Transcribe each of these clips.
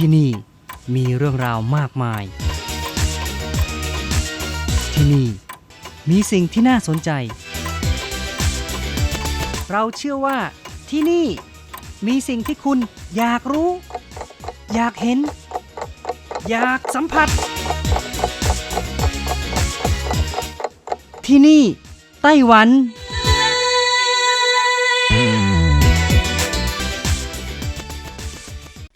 ที่นี่มีเรื่องราวมากมาย ที่นี่มีสิ่งที่น่าสนใจ เราเชื่อว่าที่นี่มีสิ่งที่คุณอยากรู้ อยากเห็น อยากสัมผัส ที่นี่ไต้หวัน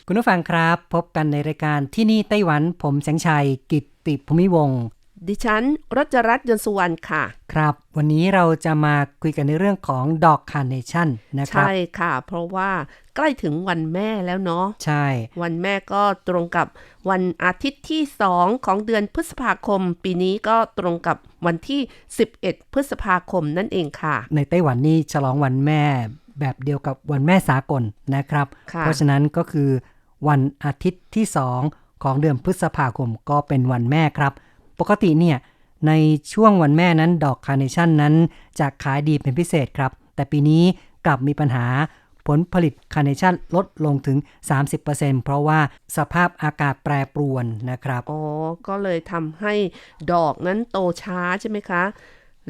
คุณผู้ฟังครับ พบกันในรายการที่นี่ไต้หวันผมแสงชัย กิตติภูมิวงศ์ดิฉันรัชรัตน์ยนต์สุวรรณค่ะ ครับ วันนี้เราจะมาคุยกันในเรื่องของดอกคาร์เนชั่นนะครับ ใช่ค่ะ เพราะว่าใกล้ถึงวันแม่แล้วเนาะใช่ วันแม่ก็ตรงกับวันอาทิตย์ที่ 2 ของเดือนพฤษภาคม ปีนี้ก็ตรงกับวันที่ 11 พฤษภาคมนั่นเองค่ะ ในไต้หวันนี่ฉลองวันแม่แบบเดียวกับวันแม่สากลนะครับค่ะเพราะฉะนั้นก็คือ วันอาทิตย์ที่ 2 ของเดือนพฤษภาคมก็เป็นวันแม่ครับ ปกติเนี่ยในช่วงวันแม่นั้นดอกคาร์เนชั่นนั้นจะขายดีเป็นพิเศษครับ แต่ปีนี้กลับมีปัญหาผลผลิตคาร์เนชั่นลดลงถึง 30%เพราะว่าสภาพอากาศแปรปรวนนะครับ อ๋อ ก็เลยทำให้ดอกนั้นโตช้าใช่ไหมคะ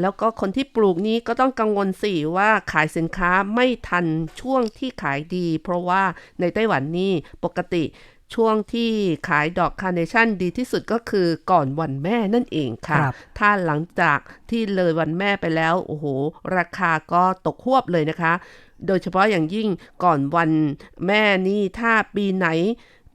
แล้วก็คนที่ปลูกนี้ก็ต้องกังวลสิว่าขายสินค้าไม่ทันช่วงที่ขายดี เพราะว่าในไต้หวันนี่ปกติช่วงที่ขายดอกคาร์เนชั่นดีที่สุดก็คือก่อนวันแม่นั่นเองค่ะครับถ้าหลังจากที่เลยวันแม่ไปแล้ว โอ้โห ราคาก็ตกหวบเลยนะคะ โดยเฉพาะอย่างยิ่งก่อนวันแม่นี่ถ้าปีไหน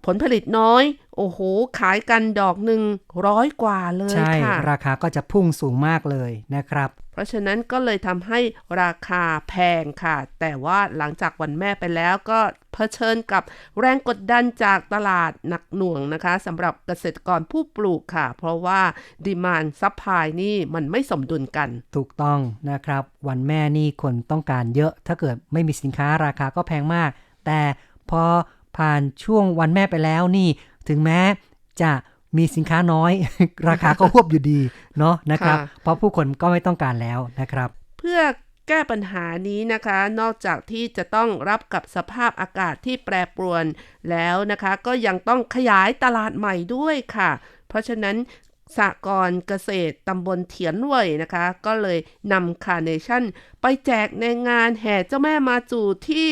ผลผลิตน้อย โอ้โห ขายกันดอกหนึ่งร้อยกว่าเลยใช่ค่ะราคาก็จะพุ่งสูงมากเลยนะครับ เพราะฉะนั้นก็เลยทำให้ราคาแพงค่ะ แต่ว่าหลังจากวันแม่ไปแล้วก็เผชิญกับแรงกดดันจากตลาดหนักหน่วงนะคะสำหรับเกษตรกรผู้ปลูกค่ะ เพราะว่าดีมานซัพพลายนี่มันไม่สมดุลกัน ถูกต้องนะครับ วันแม่นี่คนต้องการเยอะ ถ้าเกิดไม่มีสินค้าราคาก็แพงมาก แต่พอ ผ่านช่วงวันแม่ไปแล้วนี่ ถึงแม้จะมีสินค้าน้อย ราคาก็หวบอยู่ดีเนาะนะครับค่ะเพราะผู้คนก็ไม่ต้องการแล้วนะครับ เพื่อแก้ปัญหานี้นะคะ นอกจากที่จะต้องรับกับสภาพอากาศที่แปรปรวนแล้วนะคะ ก็ยังต้องขยายตลาดใหม่ด้วยค่ะ เพราะฉะนั้นสหกรณ์เกษตรตำบลเถียนเว่ยนะคะ ก็เลยนำคาร์เนชั่น ไปแจกในงานแห่เจ้าแม่มาจูที่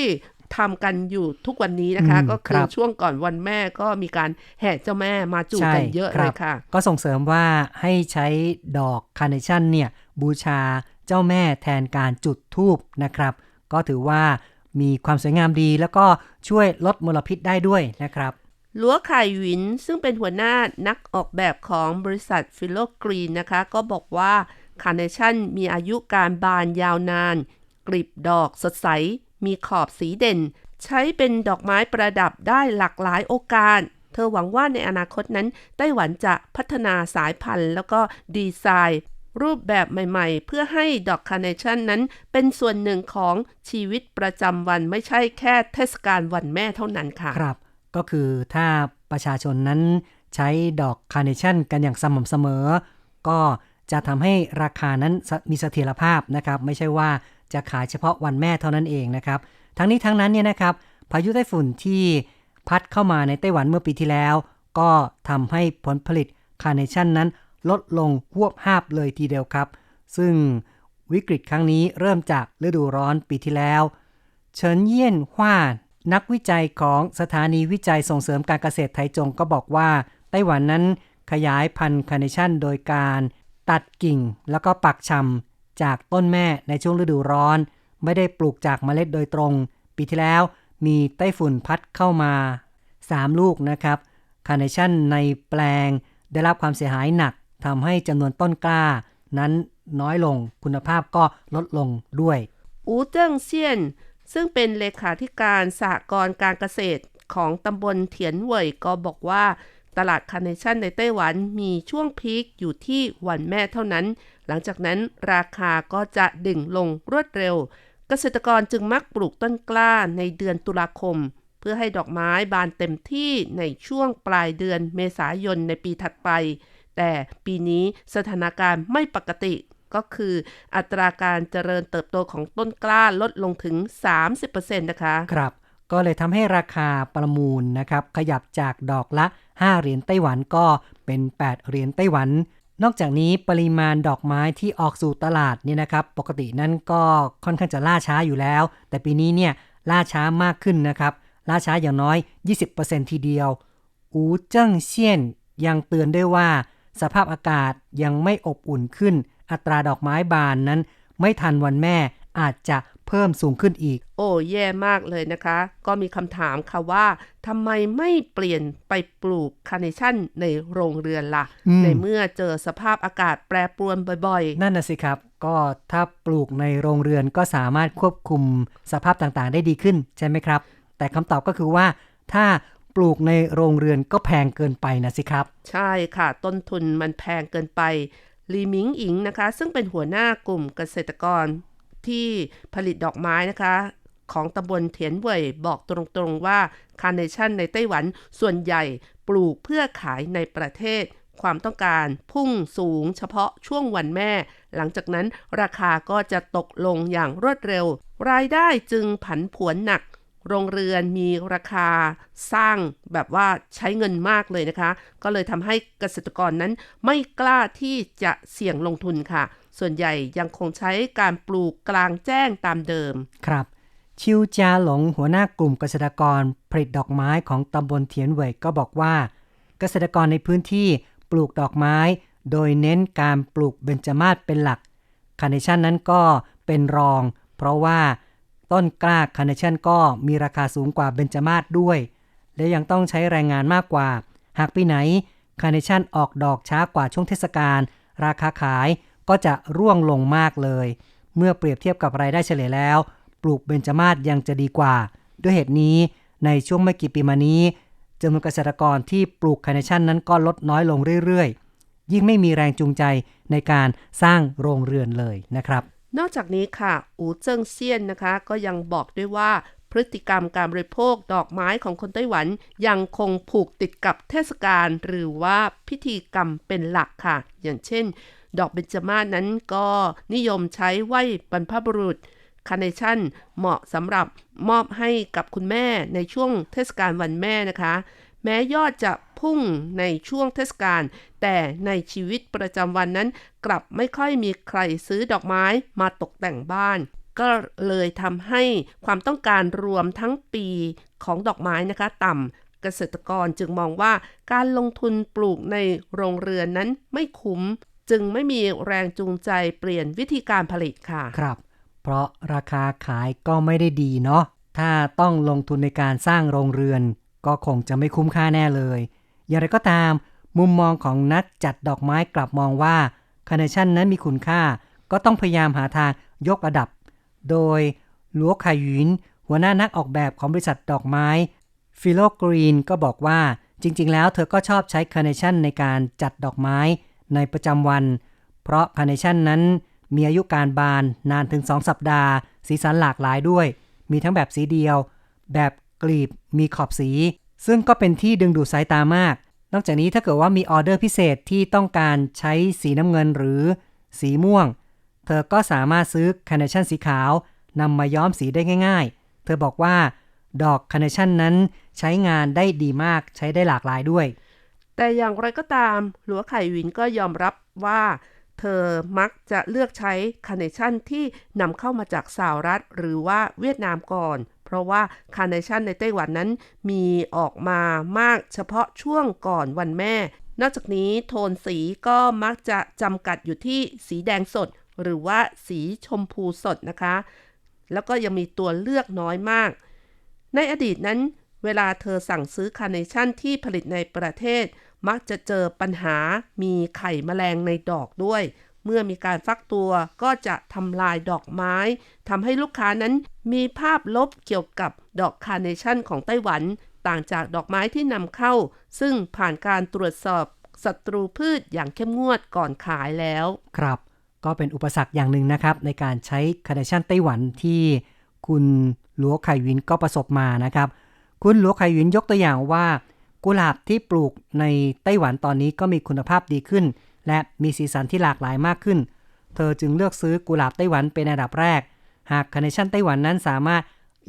ทำกันอยู่ทุกวันนี้นะคะอืมก็คคืรัอบช่วงก่อนวันแม่ก็มีการแห่เจ้าแม่มาจูใช่กันเยอะคเลรัยบค่ะ ก็ส่งเสริมว่าให้ใช้ดอกคาร์เนชั่นเนี่ยบูชาเจ้าแม่แทนการจุดธูปนะครับ ก็ถือว่ามีความสวยงามดี แล้วก็ช่วยลดมลพิษได้ด้วยนะครับหลัวไข่หวินซึ่งเป็นหัวหน้านักออกแบบของบริษัทฟิโลกรีนนะคะ ก็บอกว่าคาร์เนชั่นมีอายุการบานยาวนาน กลีบดอกสดใส มีขอบสีเด่น ใช้เป็นดอกไม้ประดับได้หลากหลายโอกาส เธอหวังว่าในอนาคตนั้น ไต้หวันจะพัฒนาสายพันธุ์แล้วก็ดีไซน์รูปแบบใหม่ๆ เพื่อให้ดอกคาร์เนชั่นนั้น เป็นส่วนหนึ่งของชีวิตประจำวันไม่ใช่แค่เทศกาลวันแม่เท่านั้นค่ะ ครับ ก็คือถ้าประชาชนนั้นใช้ดอกคาร์เนชั่นกันอย่างสม่ำเสมอ ก็จะทำให้ราคานั้นมีเสถียรภาพนะครับ ไม่ใช่ว่า จะขายเฉพาะวันแม่เท่านั้นเองนะครับ ทั้งนี้ทั้งนั้นเนี่ยนะครับ พายุไต้ฝุ่นที่พัดเข้ามาในไต้หวันเมื่อปีที่แล้ว ก็ทำให้ผลผลิตคาร์เนชั่นนั้นลดลงหวบห้าบเลยทีเดียวครับ ซึ่งวิกฤตครั้งนี้เริ่มจากฤดูร้อนปีที่แล้ว เฉินเยี่ยนฮว่านักวิจัยของสถานีวิจัยส่งเสริมการเกษตรไทจงก็บอกว่า ไต้หวันนั้นขยายพันธุ์คาร์เนชั่นโดยการตัดกิ่งแล้วก็ปักชำ จากต้นแม่ในช่วงฤดูร้อน ไม่ได้ปลูกจากเมล็ดโดยตรง ปีที่แล้วมีไต้ฝุ่นพัดเข้ามา 3 ลูกนะครับคาร์เนชั่นในแปลงได้รับความเสียหายหนักทำให้จำนวนต้นกล้า นั้นน้อยลงคุณภาพก็ลดลงด้วยอูเจิ้งเซียน ซึ่งเป็นเลขาธิการสหกรณ์การเกษตรของตำบลเถียนเว่ยก็บอกว่า ตลาดคาร์เนชั่นในไต้หวันมีช่วงพีคอยู่ที่วันแม่เท่านั้น หลังจากนั้นราคาก็จะดิ่งลงรวดเร็ว เกษตรกรจึงมักปลูกต้นกล้าในเดือนตุลาคม เพื่อให้ดอกไม้บานเต็มที่ในช่วงปลายเดือนเมษายนในปีถัดไป แต่ปีนี้สถานการณ์ไม่ปกติก็คืออัตราการเจริญเติบโตของต้นกล้าลดลงถึง 30%นะคะ ครับ ก็เลยทำให้ราคาประมูลนะครับ ขยับจากดอกละ 5 เหรียญไต้หวันก็เป็น 8 เหรียญไต้หวัน นอกจากนี้ปริมาณดอกไม้ที่ออกสู่ตลาดเนี่ยนะครับ ปกตินั้นก็ค่อนข้างจะล่าช้าอยู่แล้ว แต่ปีนี้เนี่ยล่าช้ามากขึ้นนะครับ ล่าช้าอย่างน้อย 20%ทีเดียว อูเจิ้งเซียนยังเตือนด้วยว่า สภาพอากาศยังไม่อบอุ่นขึ้น อัตราดอกไม้บานนั้น ไม่ทันวันแม่อาจจะ เพิ่มสูงขึ้นอีก โอ้แย่มากเลยนะคะ ก็มีคำถามค่ะว่าทำไมไม่เปลี่ยนไปปลูกคาร์เนชั่นในโรงเรือนล่ะอืมในเมื่อเจอสภาพอากาศแปรปรวนบ่อยนั่นน่ะสิครับ ก็ถ้าปลูกในโรงเรือนก็สามารถควบคุมสภาพต่างๆ ได้ดีขึ้นใช่ไหมครับ แต่คำตอบก็คือว่าถ้าปลูกในโรงเรือนก็แพงเกินไปนะสิครับๆใช่ค่ะ ต้นทุนมันแพงเกินไป ลีมิงอิงนะคะ ซึ่งเป็นหัวหน้ากลุ่มเกษตรกร ที่ผลิตดอกไม้นะคะ ของตำบลเถียนเว่ยบอกตรงๆว่าคาร์เนชั่นในไต้หวันส่วนใหญ่ปลูกเพื่อขายในประเทศ ความต้องการพุ่งสูงเฉพาะช่วงวันแม่ หลังจากนั้นราคาก็จะตกลงอย่างรวดเร็ว รายได้จึงผันผวนหนักโรงเรือนมีราคาสร้างแบบว่าใช้เงินมากเลยนะคะ ก็เลยทำให้เกษตรกรนั้นไม่กล้าที่จะเสี่ยงลงทุนค่ะ ส่วนใหญ่ยังคงใช้การปลูกกลางแจ้งตามเดิม ครับ ชิวจาหลงหัวหน้ากลุ่มเกษตรกรผลิตดอกไม้ของตำบลเทียนเว่ยก็บอกว่า เกษตรกรในพื้นที่ปลูกดอกไม้ โดยเน้นการปลูกเบญจมาศเป็นหลักคาร์เนชั่นนั้นก็เป็นรอง เพราะว่าต้นกล้าคาร์เนชั่นก็มีราคาสูงกว่าเบญจมาศด้วย และยังต้องใช้แรงงานมากกว่า หากปีไหนคาร์เนชั่นออกดอกช้ากว่าช่วงเทศกาลราคาขาย ก็จะร่วงลงมากเลย เมื่อเปรียบเทียบกับรายได้เฉลี่ยแล้ว ปลูกเบญจมาศยังจะดีกว่า ด้วยเหตุนี้ในช่วงไม่กี่ปีมานี้จำนวนเกษตรกรที่ปลูกคาร์เนชั่นนั้นก็ลดน้อยลงเรื่อยๆ ยิ่งไม่มีแรงจูงใจในการสร้างโรงเรือนเลยนะครับ นอกจากนี้ค่ะ อูเจิ้งเซียนนะคะ ก็ยังบอกด้วยว่าพฤติกรรมการบริโภคดอกไม้ของคนไต้หวัน ยังคงผูกติดกับเทศกาลหรือว่าพิธีกรรมเป็นหลักค่ะ อย่างเช่น ดอกเบญจมาศนั้นก็นิยมใช้ไหว้บรรพบุรุษคาร์เนชั่นเหมาะสำหรับมอบให้กับคุณแม่ในช่วงเทศกาลวันแม่นะคะ แม้ยอดจะพุ่งในช่วงเทศกาลแต่ในชีวิตประจำวันนั้น กลับไม่ค่อยมีใครซื้อดอกไม้มาตกแต่งบ้าน ก็เลยทำให้ความต้องการรวมทั้งปีของดอกไม้นะคะต่ำเกษตรกรจึงมองว่าการลงทุนปลูกในโรงเรือนนั้นไม่คุ้ม จึงไม่มีแรงจูงใจเปลี่ยนวิธีการผลิตค่ะ ครับ เพราะราคาขายก็ไม่ได้ดีเนาะ ถ้าต้องลงทุนในการสร้างโรงเรือน ก็คงจะไม่คุ้มค่าแน่เลย อย่างไรก็ตาม มุมมองของนักจัดดอกไม้กลับมองว่าคาร์เนชั่นนั้นมีคุณค่า ก็ต้องพยายามหาทางยกระดับ โดยลัวไคหยินหัวหน้านักออกแบบของบริษัทดอกไม้ฟิโลกรีนก็บอกว่าจริง ๆ แล้วเธอก็ชอบใช้คาร์เนชั่นในการจัดดอกไม้ ในประจำวัน เพราะคาร์เนชั่นนั้นมีอายุการบานนานถึง 2 สัปดาห์ สีสันหลากหลายด้วย มีทั้งแบบสีเดียว แบบกลีบมีขอบสี ซึ่งก็เป็นที่ดึงดูดสายตามาก นอกจากนี้ถ้าเกิดว่ามีออเดอร์พิเศษที่ต้องการใช้สีน้ำเงินหรือสีม่วง เธอก็สามารถซื้อคาร์เนชั่นสีขาวนำมาย้อมสีได้ง่าย ๆ เธอบอกว่าดอกคาร์เนชั่นนั้นใช้งานได้ดีมากใช้ได้หลากหลายด้วย แต่อย่างไรก็ตาม หลัวไข่หวินก็ยอมรับว่า เธอมักจะเลือกใช้คาร์เนชั่นที่นำเข้ามาจากสหรัฐ หรือว่าเวียดนามก่อน เพราะว่าคาร์เนชั่นในไต้หวันนั้นมีออกมามากเฉพาะช่วงก่อนวันแม่ นอกจากนี้โทนสีก็มักจะจำกัดอยู่ที่สีแดงสด หรือว่าสีชมพูสดนะคะ แล้วก็ยังมีตัวเลือกน้อยมาก ในอดีตนั้น เวลาเธอสั่งซื้อคาร์เนชั่นที่ผลิตในประเทศ มักจะเจอปัญหามีไข่แมลงในดอกด้วย เมื่อมีการฟักตัวก็จะทำลายดอกไม้ทำให้ลูกค้านั้นมีภาพลบเกี่ยวกับดอกคาร์เนชั่นของไต้หวัน ต่างจากดอกไม้ที่นำเข้า ซึ่งผ่านการตรวจสอบศัตรูพืชอย่างเข้มงวดก่อนขายแล้ว ครับ ก็เป็นอุปสรรคอย่างหนึ่งนะครับ ในการใช้คาร์เนชั่นไต้หวันที่คุณหลัวไข่วินก็ประสบมานะครับ คุณหลัวไข่วินยกตัวอย่างว่า กุหลาบที่ปลูกในไต้หวันตอนนี้ก็มีคุณภาพดีขึ้น และมีสีสันที่หลากหลายมากขึ้น เธอจึงเลือกซื้อกุหลาบไต้หวันเป็นอันดับแรก หากคาร์เนชั่นไต้หวันนั้นสามารถ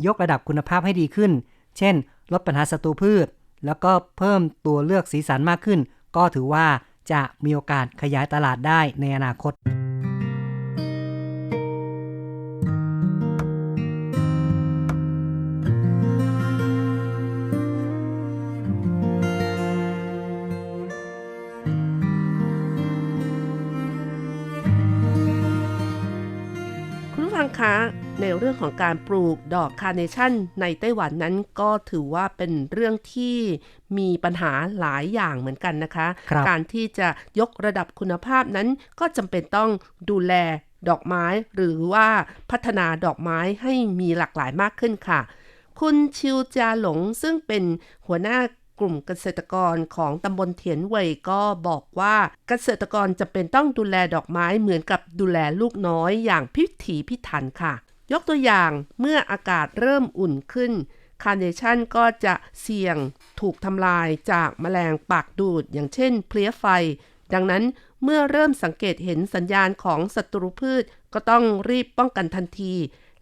ยกระดับคุณภาพให้ดีขึ้น เช่น ลดปัญหาศัตรูพืช แล้วก็เพิ่มตัวเลือกสีสันมากขึ้น ก็ถือว่าจะมีโอกาสขยายตลาดได้ในอนาคต ในเรื่องของการปลูกดอกคาร์เนชั่นในไต้หวันนั้นก็ถือว่าเป็นเรื่องที่มีปัญหาหลายอย่างเหมือนกันนะคะครับการที่จะยกระดับคุณภาพนั้นก็จำเป็นต้องดูแลดอกไม้หรือว่าพัฒนาดอกไม้ให้มีหลากหลายมากขึ้นค่ะ คุณชิวจาหลงซึ่งเป็นหัวหน้า กลุ่มเกษตรกรของตำบลเถียนเว่ยก็บอกว่าเกษตรกรจะเป็นต้องดูแลดอกไม้เหมือนกับดูแลลูกน้อยอย่างพิถีพิถันค่ะ ยกตัวอย่างเมื่ออากาศเริ่มอุ่นขึ้น คาร์เนชั่นก็จะเสี่ยงถูกทำลายจากแมลงปากดูด อย่างเช่นเพลี้ยไฟ ดังนั้นเมื่อเริ่มสังเกตเห็นสัญญาณของศัตรูพืช ก็ต้องรีบป้องกันทันที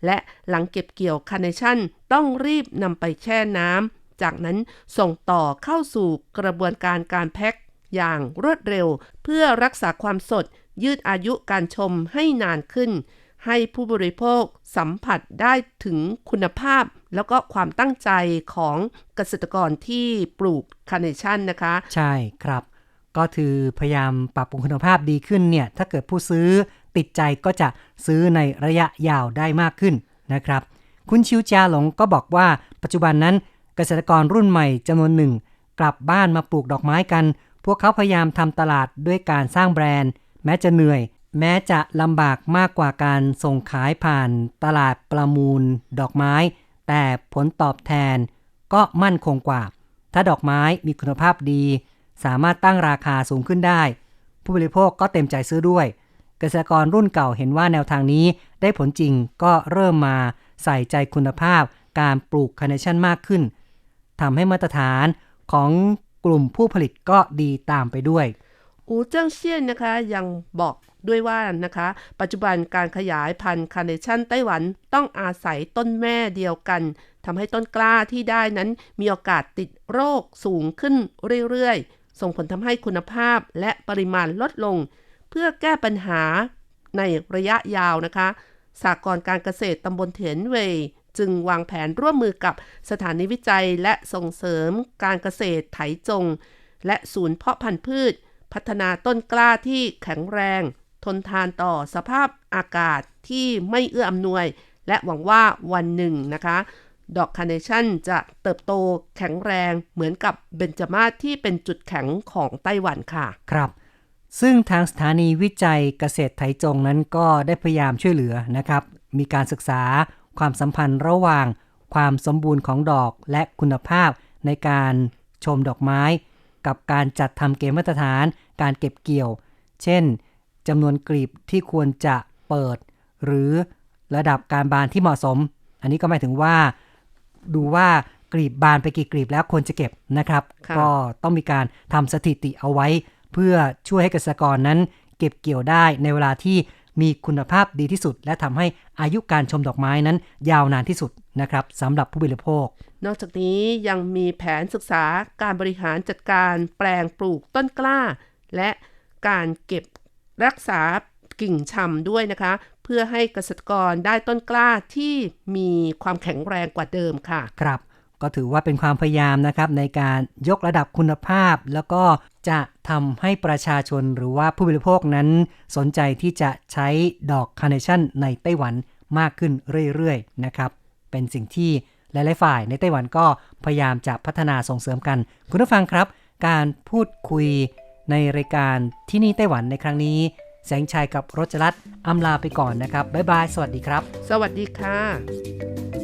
และหลังเก็บเกี่ยวคาร์เนชั่นต้องรีบนำไปแช่น้ำ จากนั้นส่งต่อเข้าสู่กระบวนการการแพ็คอย่างรวดเร็ว เพื่อรักษาความสดยืดอายุการชมให้นานขึ้น ให้ผู้บริโภคสัมผัสได้ถึงคุณภาพ แล้วก็ความตั้งใจของเกษตรกรที่ปลูกคาร์เนชั่นนะคะ ใช่ครับ ก็คือพยายามปรับปรุงคุณภาพดีขึ้นเนี่ยถ้าเกิดผู้ซื้อติดใจก็จะซื้อในระยะยาวได้มากขึ้นนะครับ คุณชิวจาหลงก็บอกว่าปัจจุบันนั้น เกษตรกรรุ่นใหม่จำนวนหนึ่ง กลับบ้านมาปลูกดอกไม้กัน พวกเขาพยายามทำตลาดด้วยการสร้างแบรนด์ แม้จะเหนื่อย แม้จะลำบากมากกว่าการส่งขายผ่านตลาดประมูล ดอกไม้ แต่ผลตอบแทนก็มั่นคงกว่า ถ้าดอกไม้มีคุณภาพดี สามารถตั้งราคาสูงขึ้นได้ ผู้บริโภคก็เต็มใจซื้อด้วย เกษตรกรรุ่นเก่าเห็นว่าแนวทางนี้ได้ผลจริงก็เริ่มมาใส่ใจคุณภาพการปลูกคาร์เนชั่นมากขึ้น ทำให้มาตรฐานของกลุ่มผู้ผลิตก็ดีตามไปด้วย อูเจิ้งเซียนนะคะยังบอกด้วยว่านะคะ ปัจจุบันการขยายพันธุ์คาร์เนชั่นไต้หวันต้องอาศัยต้นแม่เดียวกันทำให้ต้นกล้าที่ได้นั้นมีโอกาสติดโรคสูงขึ้นเรื่อยๆ ส่งผลทำให้คุณภาพและปริมาณลดลง เพื่อแก้ปัญหาในระยะยาวนะคะสากลการเกษตรตำบลเถียนเว่ย จึงวางแผนร่วมมือกับสถานีวิจัยและส่งเสริมการเกษตรไถจง และศูนย์เพาะพันธุ์พืช พัฒนาต้นกล้าที่แข็งแรง ทนทานต่อสภาพอากาศที่ไม่เอื้ออำนวย และหวังว่าวันหนึ่งนะคะดอกคาร์เนชั่นจะเติบโตแข็งแรงเหมือนกับเบญจมาศที่เป็นจุดแข็งของไต้หวันค่ะ ครับ ซึ่งทางสถานีวิจัยเกษตรไถจงนั้นก็ได้พยายามช่วยเหลือนะครับ มีการศึกษา ความสัมพันธ์ระหว่างความสมบูรณ์ของดอกและคุณภาพในการชมดอกไม้ กับการจัดทำเกณฑ์มาตรฐาน การเก็บเกี่ยว เช่นจำนวนกลีบที่ควรจะเปิด หรือระดับการบานที่เหมาะสม อันนี้ก็หมายถึงว่า ดูว่ากลีบบานไปกี่กลีบแล้วควรจะเก็บนะครับค่ะก็ต้องมีการทำสถิติเอาไว้ เพื่อช่วยให้เกษตรกรนั้น เก็บเกี่ยวได้ในเวลาที่ มีคุณภาพดีที่สุด และทำให้อายุการชมดอกไม้นั้น ยาวนานที่สุดนะครับสำหรับผู้บริโภค นอกจากนี้ยังมีแผนศึกษาการบริหารจัดการแปลงปลูกต้นกล้า และการเก็บรักษากิ่งชำด้วยนะคะ เพื่อให้เกษตรกรได้ต้นกล้าที่มีความแข็งแรงกว่าเดิมค่ะ ครับ ก็ถือว่าเป็นความพยายามนะครับในการยกระดับคุณภาพ แล้วก็ จะทำให้ประชาชนหรือว่าผู้บริโภคนั้น สนใจที่จะใช้ดอกคาร์เนชั่นในไต้หวันมากขึ้นเรื่อยๆนะครับ เป็นสิ่งที่หลายๆฝ่ายในไต้หวันก็พยายามจะพัฒนาส่งเสริมกัน คุณผู้ฟังครับ การพูดคุยในรายการที่นี่ไต้หวันในครั้งนี้ แสงชัยกับรจรัตอำลาไปก่อนนะครับ บ๊ายบาย สวัสดีครับ สวัสดีค่ะ